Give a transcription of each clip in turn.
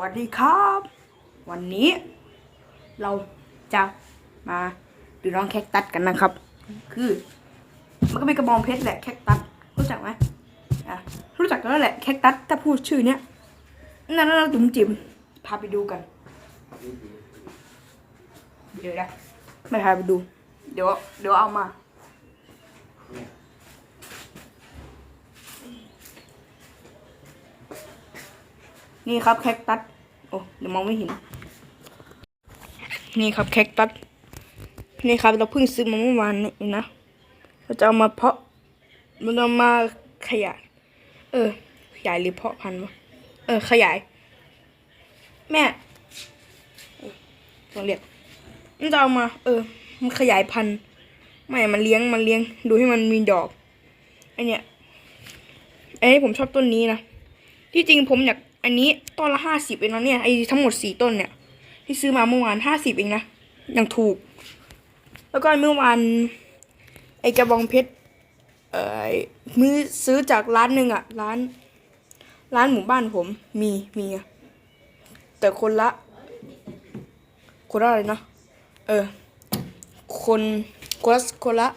วัสดีครับ วันนี้เราจะมาดูน้องแคคตัสกันนะครับ คือ มันก็เป็นกระบองเพชรแหละแคคตัสรู้จักไหมอะรู้จักกันแล้วแหละแคคตัสถ้าพูดชื่อเนี้ยนั่นเราจุ๋มจิ๋มพาไปดูกันเดี๋ยวนะไม่พาไปดู เดี๋ยวเดี๋ยวเอามา นี่ครับแคคตัสโอ้เดี๋ยวมองไม่เห็น นี่ครับแคคตัสนี่ครับเราเพิ่งซื้อมาเมื่อวานนี้นะเราจะเอามาเพาะมันเอามาขยาย เออ ขยายหรือเพาะพันธุ์วะเออ ขยาย แม่เออลองเรียกมันจะเอามา เออ มันขยายพันธุ์ไม่ มันเลี้ยง มันเลี้ยง ดูให้มันมีดอกไอเนี้ยไอ้ผมชอบต้นนี้นะ ที่จริงผมอยาก อันนี้ต้นละห้าสิบเองนะเนี่ยไอ้ทั้งหมดสี่ต้นเนี่ย ที่ซื้อมาเมื่อวานห้าสิบเองนะยังถูก แล้วก็เมื่อวานไอ้กระบองเพชรเอ่อมือซื้อจากร้านหนึ่งอะร้าน ร้านหมู่บ้านผมมีมีอะแต่คนละ คนละอะไรนะเออ คนคนละคนละ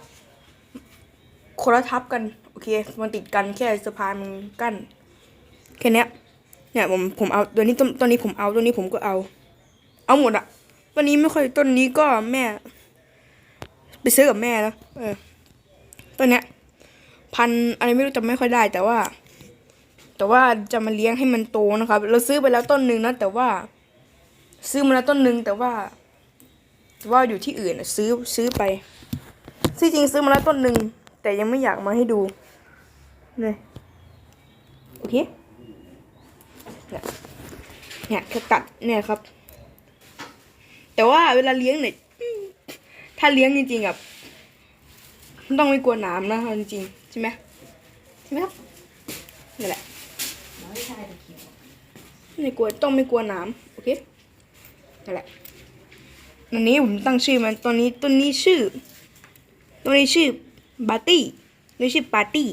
คนละทับกัน โอเค มันติดกันแค่สะพานมันกั้นแค่นี้ เนี่ยผมผมเอาตัวนี้ต้นต้นนี้ผมเอาตัวนี้ผมก็เอา เอาหมดอะต้นนี้ไม่ค่อยต้นนี้ก็แม่ ไปซื้อกับแม่แล้วเออต้นเนี้ย พันอะไรไม่รู้จำไม่ค่อยได้ แต่ว่า แต่ว่าจะมาเลี้ยงให้มันโตนะครับ เราซื้อไปแล้วต้นหนึ่งนะแต่ว่า ซื้อมาแล้วต้นหนึ่งแต่ว่าแต่ว่าอยู่ที่อื่นซื้อซื้อไปที่จริงซื้อมาแล้วต้นหนึ่งแต่ยังไม่อยากมาให้ดูเลยโอเค เนี่ยเนี่ยแค่ตัดเนี่ยครับ แต่ว่าเวลาเลี้ยงเนี่ยถ้าเลี้ยงจริงๆอะต้องไม่กลัวน้ำนะจริงๆใช่ไหมใช่ไหมครับนี่แหละไม่กลัวต้องไม่กลัวน้ำโอเคนั่นแหละอันนี้ผมตั้งชื่อมันตัวนี้ตัวนี้ชื่อตัวนี้ชื่อบาร์ตี้ตัวนี้ชื่อปาร์ตี้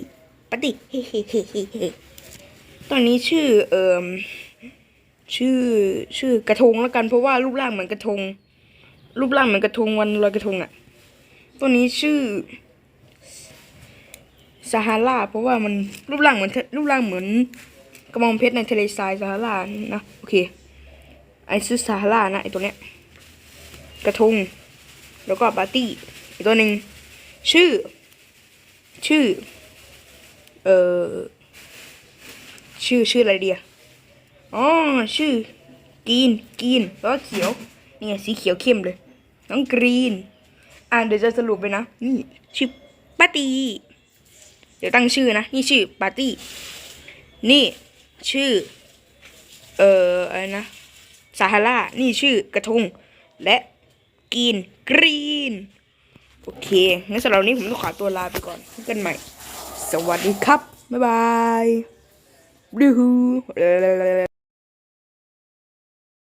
ปาร์ตี้เฮ้เฮ้เฮ้เฮ้ ตอนนี้ชื่อเอ่อชื่อชื่อกระทงแล้วกัน เพราะว่ารูปร่างเหมือนกระทง รูปร่างเหมือนกระทงวันลอยกระทงอะ่ะ ตัวนี้ชื่อซาฮาราเพราะว่ามันรูปร่างเหมือนรูปร่างเหมือนกระบองเพชรในทะเลทรายซาฮารานะโอเคไอชื่อซาฮารานะไอตัวเนี้ยกระทง แล้วก็ปาร์ตี้อีกตัวหนึ่งชื่อ ชื่อ เอ่อ ชื่อชื่ออะไรเดียอ๋อชื่อกรีนกรีนแล้วเขียวนี่ไงสีเขียวเข้มเลย น้องกรีน อ่าเดี๋ยวจะสรุปไปนะนี่ชื่อปาร์ตี้เดี๋ยวตั้งชื่อนะนี่ชื่อปาร์ตี้นี่ชื่อ เอ่ออะไรนะซาฮารานี่ชื่อกระทง และกรีนกรีน โอเคงั้นสำหรับวันนี้ผมต้องขอตัวลาไปก่อนพบกันใหม่ สวัสดีครับ บ๊ายบาย Đưa